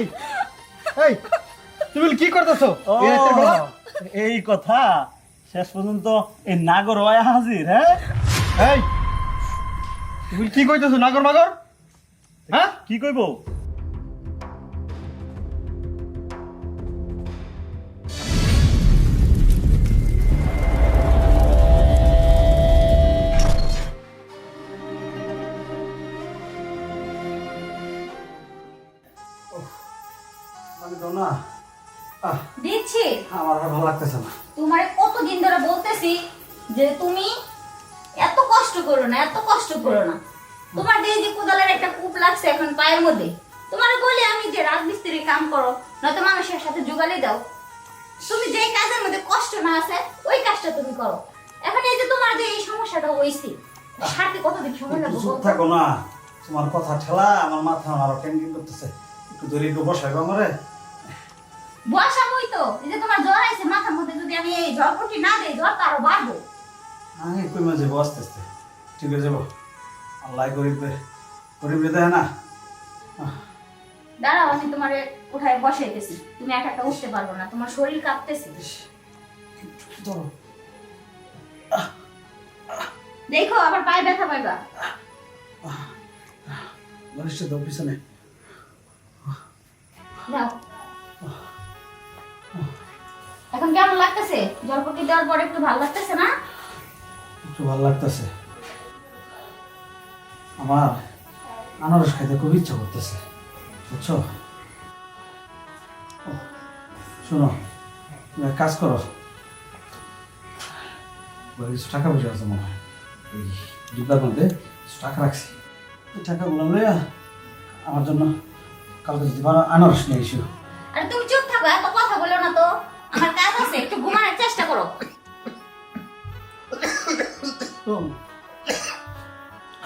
এই এই তুমি কি করতেছো? এই কথা। শেষ পর্যন্ত এই নাগর হয় হাজির হ্যাঁ? এই তুমি কি কইতেছো নাগর মাগর? হ্যাঁ? কি কইব? আমার আর ভালো লাগতেছে না। তোমার কতদিন ধরে বলতেছি যে তুমি এত কষ্ট করো না এত কষ্ট করো না। তোমার যে যে কোদালের একটা কূপ লাগছে এখন পায়ের মধ্যে তোমার বলি আমি যে রাজমিস্ত্রি কাম করো নয়তো মানুষের সাথে যোগালি দাও। তুমি যে কাজের মধ্যে কষ্ট না আছে ওই কাজটা তুমি করো। এখন এই যে তোমার যে এই সমস্যাটা হয়েছে সারতে কতদিন সময় লাগবে চুপ থাকো না। তোমার কথা ঠেলা আমার মাথা আরও টেনশন করতেছে। একটু ধরে একটু বসাইবো আমারে? বসাবই তো এই যে তোমার জ্বর আইছে মাথার মধ্যে যদি আমি এই ঝড়পটি না দেই জ্বর তো আরও বাড়বো? আমি কই মাঝে আস্তে ঠিক হয়ে যাব আল্লাহ গরিব গরিব দেয় না। দাঁড়াও আমি তোমার উঠায় বসাইতেছি। তুমি একা একা উঠতে পারব না তোমার শরীর কাঁপতেছে। দেখো আবার পায়ে ব্যথা পাইবা। বলিষ্ঠ দাও পিছনে। নাও কেমন লাগতেছে? দেওয়ার পর একটু ভালো লাগতেছে না? একটু ভালো লাগতেছে। আমার আনারস খাইতে খুব ইচ্ছা করতেছে বুঝছ? শোনো কাজ করো। কিছু টাকা পয়সা আছে মনে হয়। ডিব্বার মধ্যে কিছু টাকা রাখছি। এই টাকাগুলো লইয়া আমার জন্য কালকে যদি আনারস নিয়ে এসো আর তুমি চুপ থাকো এত কথা বলো না তো। আছে একটু ঘুমানোর চেষ্টা করো।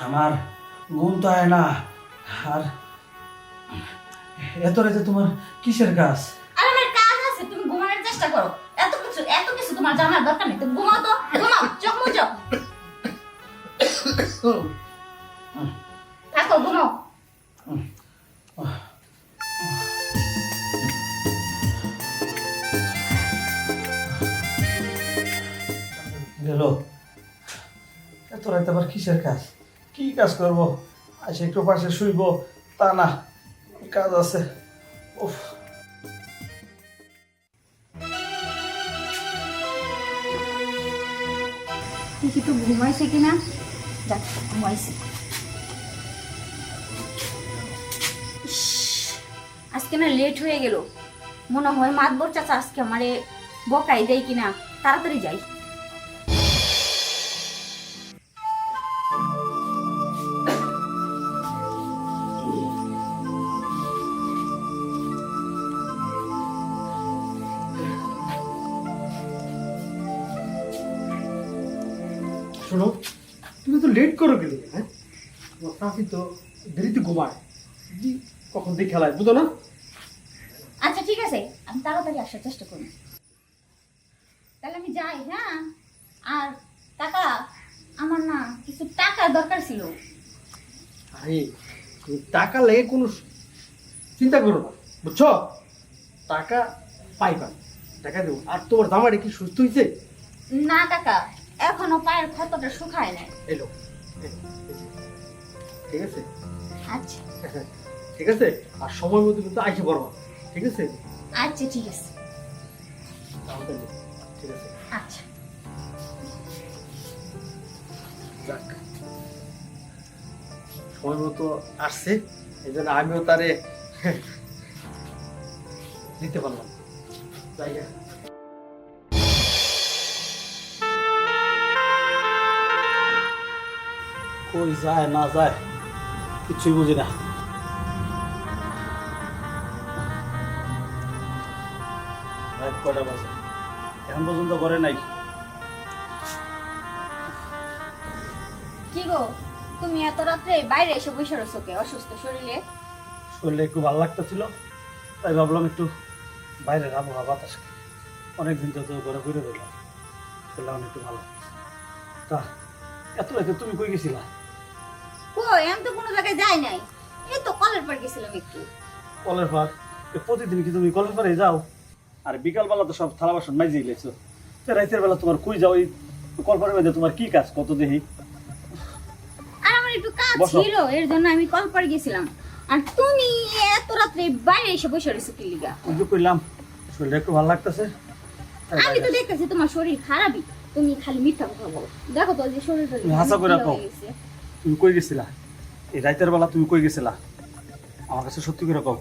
আমার ঘুম তো হয় না আর এত রাতে তোমার কিসের কাজ? আর আমার কাজ আছে তুমি ঘুমানোর চেষ্টা করো। এত কিছু এত কিছু তোমার জানার দরকার নেই তুমি ঘুমাও তো ঘুমাও চোখ মুজো থাকো ঘুমাও। গেল এত রাতে আবার কিসের কাজ? কি কাজ করব? আসে একটু পাশে শুইব, তা না, কাজ আছে। উফ। দেখি তো ঘুমাইছে কিনা? যাক, ঘুমাইছে। আজকে না লেট হয়ে গেল। মনে হয় মাতবর চাচা আজকে আমারে বকাই দেয় কিনা, তাড়াতাড়ি যাই। শোনো তুমি তো লেট করো গেলে হ্যাঁ? তোমার চাষি তো দেরিতে ঘুমায়। কখন দিয়ে খেলায় বুঝো না? আচ্ছা ঠিক আছে। আমি তাড়াতাড়ি আসার চেষ্টা করি তাহলে আমি যাই হ্যাঁ? আর টাকা আমার না কিছু টাকার দরকার ছিল। আরে তুমি টাকা লেগে কোনো চিন্তা করো না বুঝছ? টাকা পাইবা টাকা দেবো। আর তোমার জামাটা কি সুস্থ হয়েছে না টাকা এখনও পায়ের ক্ষতটা শুকায় নাই। এলো। ঠিক আছে? আচ্ছা। ঠিক আছে? আর সময় মতো কিন্তু আইসে পড়বা। ঠিক আছে? আচ্ছা ঠিক আছে। ঠিক আছে? আচ্ছা। যাক। সময় মতো আসছে। এই জন্য আমিও তারে দিতে পারলাম জায়গা কই যায় না যায় কিছুই বুঝি না। রাত কয়টা বাজে? এখন পর্যন্ত করে নাই। কি গো তুমি এত রাত্রে বাইরে এসে বসে রয়েছো কে? অসুস্থ শরীরে? শরীরে একটু ভালো লাগতেছিল তাই ভাবলাম একটু বাইরের আবহাওয়া বাতাস খাই। অনেকদিন তো ঘরে ঘুরে রইলাম বললাম একটু ভালো তা এত রাতে তুমি কই গেছিলা? কই তো কোনো জায়গায় যাই নাই। এই তো কলের পার গেছিলাম একটু। কলের পার প্রতিদিন কি তুমি কলেজ পারে যাও? আর বিকালবেলা তো সব থালা বাসন মাইজে গেছো তো রাতের বেলা তোমার কই যাও এই কলপারের মধ্যে তোমার কি কাজ কত দেখি? আর আমার একটু কাজ ছিল এর জন্য আমি কল করে গেছিলাম। আর তুমি এত রাত্রে বাইরে এসে বসে রয়েছো কি লিগা? ওই কইলাম শরীরটা একটু ভালো লাগতেছে। আমি তো দেখতেছি তোমার শরীর খারাপই। তুমি খালি মিথ্যা কথা বলো। দেখো তো যে শরীর হাসা। হয়ে গেছে। তুমি কই গেছিলা? এই রাতের বেলা তুমি কই গেছিলা? আমার কাছে সত্যি করে কও।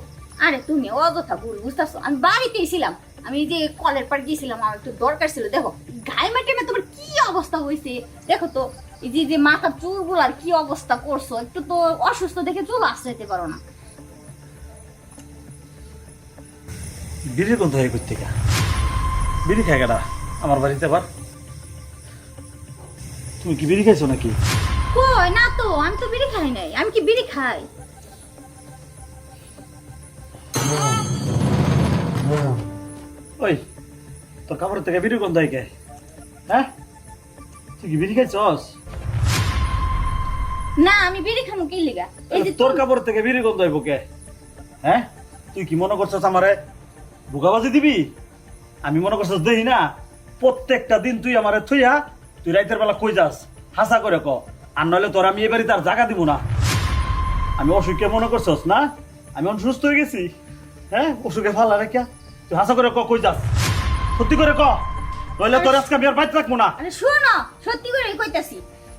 আরে তুমি অযথা ভুল বুঝতেছো আমি বাড়িতেই ছিলাম। আমি যে কলের পার গেছিলাম আমার একটু দরকার ছিল দেখো গায়ে তোমার কি অবস্থা হয়েছে? দেখো তো এই যে যে মাথার চুলগুলার কি অবস্থা করছ একটু তো অসুস্থ দেখে চুল আশ্রাইতে পারো না। বিড়ির গন্ধ হয় করতে বিড়ি খায় আমার বাড়িতে আবার? তুমি কি বিড়ি খাইছো নাকি? কই না তো আমি তো বিড়ি খাই নাই। আমি কি বিড়ি খাই? ওই তোর কাপড়ের থেকে বিড়ি গন্ধ হয় কে হ্যাঁ? তুই কি বিড়ি খাইছস? না আমি বিড়ি খামু কি লিগা? এই যে তোর কাপড় থেকে বিড়ি গন্ধ হইব কে? হ্যাঁ? তুই কি মনে করছস আমারে বুকাবাজি দিবি? আমি মনে করছস দেহি না প্রত্যেকটা দিন তুই আমারে থুইয়া তুই রাইতের বেলা কই যাস? হাসা করে ক। আর নইলে তোর আমি এবারে তার জায়গা দিব না। আমি অসুখকে মনে করছস, না? আমি অসুস্থ হয়ে গেছি। হ্যাঁ? অসুখে ফালা রেখা। তুই হাসা করে ক, কই যাস? সত্যি করে ক। নইলে তোর আজকে আর বাইতে রাখব না। শোনো, সত্যি করে কইতাছি।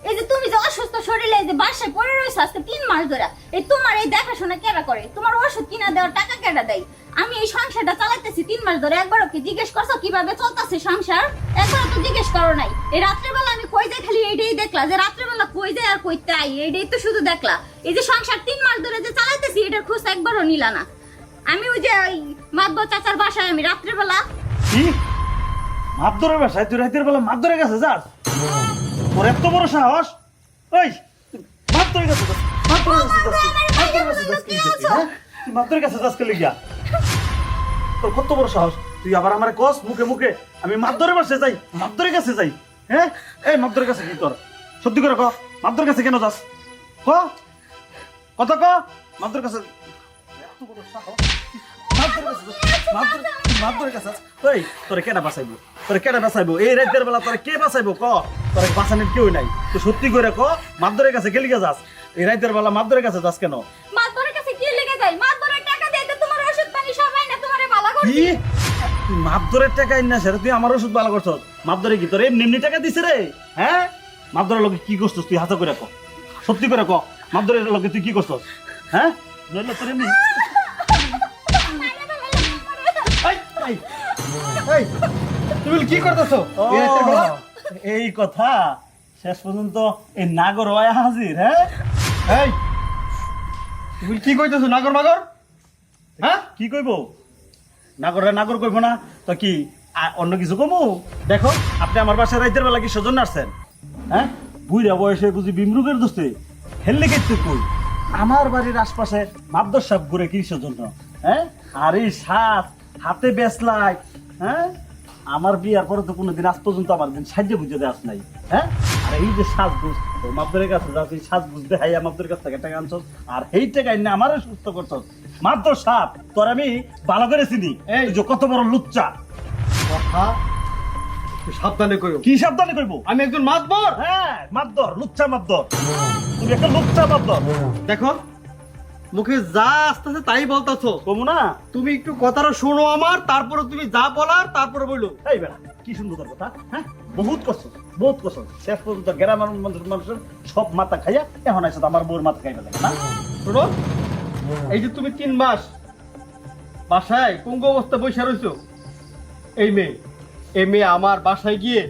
এই যে তুমি যে অসুস্থ শরীরে এই যে বাসায় পড়ে রয়েছো আজকে তিন মাস ধরে, এই তোমার এই দেখাশোনা কেরা করে? তোমার ওষুধ কিনা দেওয়ার টাকা কেটা দেয়? আমি এই সংসারটা চালাইতেছি তিন মাস ধরে, একবারও কি জিজ্ঞেস করছ কীভাবে চলতেছে সংসার? একবারও তো জিজ্ঞেস করো নাই। এই রাত্রেবেলা আমি কই যাই খালি এইটাই দেখলা, যে রাত্রেবেলা কই যাই আর কইতে আই এইটাই তো শুধু দেখলা। এই যে সংসার তিন মাস ধরে যে চালাইতেছি, এটার খোঁজ একবারও নিলা না। আমি ওই যে ওই মাতব চাচার বাসায় আমি রাত্রেবেলা কি? মাপ বাসায়? তুই রাতের বেলা ধরে গেছে যাস? তোর এত বড় সাহস? ওই মাপ ধরে গেছে যাস, মাপ ধরে গেছে যাস তুই, মাপ ধরে গেছে যাস কি হইছে, হ্যাঁ? তুই মাপ ধরে গেছে যাস কে লিগিয়া তোর কত বড় সাহস? তুই আবার আমার কস মুখে মুখে আমি ধরে বসে যাই ধরে গেছে যাই হ্যাঁ? এই ধরে গেছে কি তোর? সত্যি করে ক ধরে গেছে কেন যাস? ক? কত ক ধরে গেছে এত বড় সাহস। মাপ ধরে গেছে যাস, মাপ ধরে মাপ ধরে গেছে যাস। ওই তোরে কেডা বাঁচাইবো? তোরে কেডা বাঁচাইবো? এই রাতের বেলা তোরে কে বাঁচাইবো ক? তোরে বাঁচানোর কেউ নাই। তুই সত্যি করে ক মাপ ধরে গেছে কে লিগে যাস। এই রাতের বেলা যাস কেন? কাছে কি লেগে টাকা দিয়ে তো তোমার ওষুধ পানি সবাই না তোমারে ভালো করে কি? তুই টাকা সেটা আমার ওষুধ ভালো কি তোর এমনি টাকা দিছে রে? হ্যাঁ? মাপ ধরে লোকে কি করছস তুই? হাতে করে ক। সত্যি করে ক। মাপ ধরে লোকে তুই কি করছস? হ্যাঁ? নইলে তোর এমনি এই, তুমি কি করতেছো? এই কথা শেষ পর্যন্ত এই নাগর হয় হাজির হ্যাঁ? এই তুমি কি কইতেছো নাগর মাগর? হ্যাঁ? কি কইব? নাগরে নাগর কইব না তো কি অন্য কিছু কমু? দেখো আপনি আমার বাসায় রাইতের বেলা কি সজন আসছেন? হ্যাঁ? বুড়া বয়সে বুঝি বিমরুগের দোস্তে হেললে কেটে কই? আমার বাড়ির আশপাশে মাদ্দর সাপ ঘুরে কি জন্য হ্যাঁ? আর এই সাপ হাতে বেসলাই হ্যাঁ? আমার বিয়ার পরে তো কোনোদিন আজ পর্যন্ত আমার দিন সাহায্য বুঝে দেওয়া নাই হ্যাঁ? আর এই যে সাজগুজ তোর মাপদের কাছে এই সাজগুজ দেখাই আমাদের কাছ থেকে টাকা আনছস আর এই টাকা এনে আমারে সুস্থ করছস। মাত্র সাপ তোর আমি ভালো করে চিনি। এই যে কত বড় লুচ্চা। কথা? সাবধানে কইও। কি সাবধানে করব আমি একজন মাতবর। হ্যাঁ মাদ্দর লুচ্চা মাদ্দর তুমি একটা লুচ্চা মাদ্দর দেখো মুখে যা আসতেছে তাই বলতেছো। কমু না তুমি একটু কথাটা শোনো আমার তারপরে তুমি যা বলার তারপরে বলল এই বেড়া কি সুন্দর তোর কথা হ্যাঁ? বহুত কষ্ট বহুত কষ্ট। শেষ পর্যন্ত গ্রামের মানুষ- মানুষের সব মাথা খাইয়া এখন আইসা আমার বউর মাথা খাইবে না? শোনো এই যে তুমি তিন মাস বাসায় কুঙ্গ অবস্থা বসে রয়েছো এই মেয়ে এই মেয়ে আমার বাসায় গিয়ে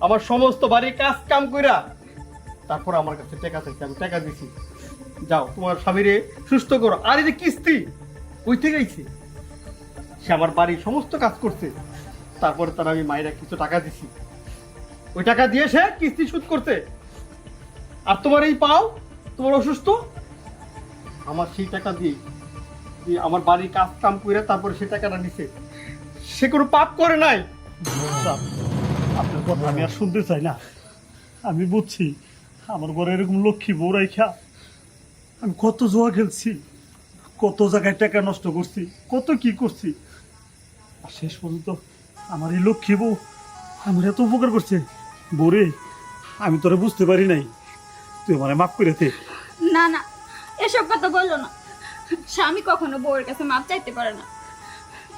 আমার সমস্ত বাড়ির কাজ কাম কইরা তারপর আমার কাছে টাকা চাইছে আমি টাকা দিছি। যাও, তোমার স্বামীরে সুস্থ করো। আর এই যে কিস্তি ওই থেকে গেছে সে আমার বাড়ির সমস্ত কাজ করছে। তারপরে তার আমি মায়েরা কিছু টাকা দিছি। ওই টাকা দিয়ে সে কিস্তি শোধ করতে আর তোমার এই পাও, তোমার অসুস্থ? আমার সেই টাকা দিয়ে আমার বাড়ির কাজ কাম করে তারপরে সে টাকাটা নিছে। সে কোনো পাপ করে নাই। আপনার কথা আমি আর শুনতে চাই না। আমি বুঝছি, আমার ঘরে এরকম লক্ষ্মী বউ রাইখা আমি কত জোয়া খেলছি কত জায়গায় টাকা নষ্ট করছি কত কি করছি। আর শেষ পর্যন্ত আমার এই লক্ষ্মী বউ আমার এত উপকার করছে। বরে আমি তোরা বুঝতে পারি নাই। তুই মানে মাফ করে দে। না না এসব কথা বলল না। স্বামী কখনো বউয়ের কাছে মাপ চাইতে পারে না।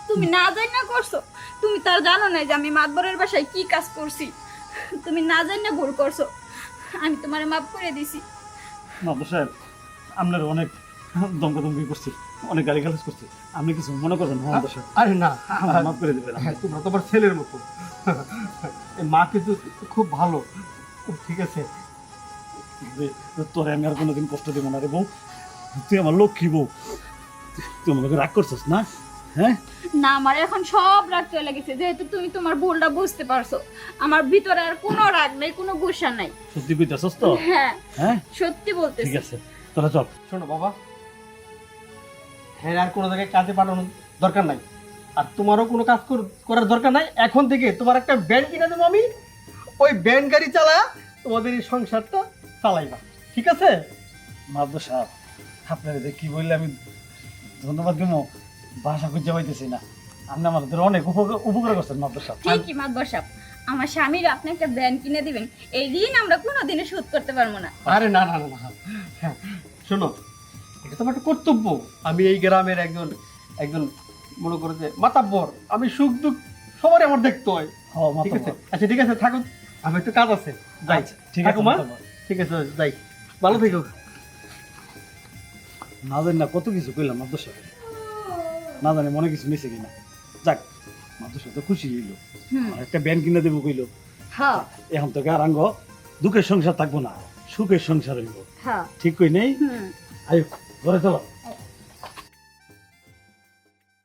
তুমি না জানি না করছ তুমি তার জানো না যে আমি মাতবরের বাসায় কি কাজ করছি। তুমি না জানি না ভুল করছ। আমি তোমার মাপ করে দিছি। মাদু সাহেব আপনার অনেক দমকদমকি করছি অনেক গালি গালাজ করছি। আপনি কিছু মনে করবেন না মাদু আরে না আমার মাফ করে দেবেন হ্যাঁ তোমরা তোমার ছেলের মতো। এই মা কিন্তু খুব ভালো। ঠিক আছে। তোরে আমি আর কোনোদিন কষ্ট দেবো না রে বউ। তুই আমার লক্ষ্মী বউ। তুই আমাকে রাগ করছিস না? হ্যাঁ? না আমার এখন সব রাগ চলে গেছে। যেহেতু তুমি তোমার ভুলটা বুঝতে পারছ আমার ভিতরে আর কোনো রাগ নাই কোনো গুসা নাই। সত্যি কইতেছস তো? হ্যাঁ হ্যাঁ? সত্যি ঠিক বলতেছি আছে। তোরা চল। শোনো বাবা হ্যাঁ আর কোনো জায়গায় কাজে পাঠানোর দরকার নাই। আর তোমারও কোনো কাজ করার দরকার নাই। এখন থেকে তোমার একটা ব্যান্ড কিনে দেবো আমি। ওই ব্যান্ড গাড়ি চালা তোমাদের এই সংসারটা চালাইবা। ঠিক আছে? মাদু সাহেব আপনার যে কি বললে আমি ধন্যবাদ দিব ভাষা খুঁজে পাইতেছি না। আপনি আমাদের অনেক উপকার উপকার করছেন মাদু সাহেব। ঠিকই মাতবর সাহেব। আমার স্বামীর আপনি একটা ব্যান কিনে দিবেন। এই ঋণ আমরা কোনোদিনও শোধ করতে পারব না। আরে না না না না। হ্যাঁ শোনো এটা তোমার একটা কর্তব্য। আমি এই গ্রামের একজন একজন মনে করো যে মাতাব্বর আমি সুখ দুঃখ সবারই আমার দেখতে হয়। ঠিক আছে? আচ্ছা ঠিক আছে থাকুন আমি একটু কাজ আছে। যাই। আচ্ছা, ঠিক আছে মা ঠিক আছে যাই। ভালো থেকো। না জানি না কত কিছু কইলাম মাদু সাহেব না জানি মনে কিছু মিশে কিনা। যাক মাদু সাহেব তো খুশি হইল। একটা ব্যান কিনে দেবো কইলো। হ্যাঁ। এখন তো গারাঙ্গ দুঃখের সংসার থাকব না। সুখের সংসার হইব। হ্যাঁ। ঠিক কই নেই? ঘরে চলো।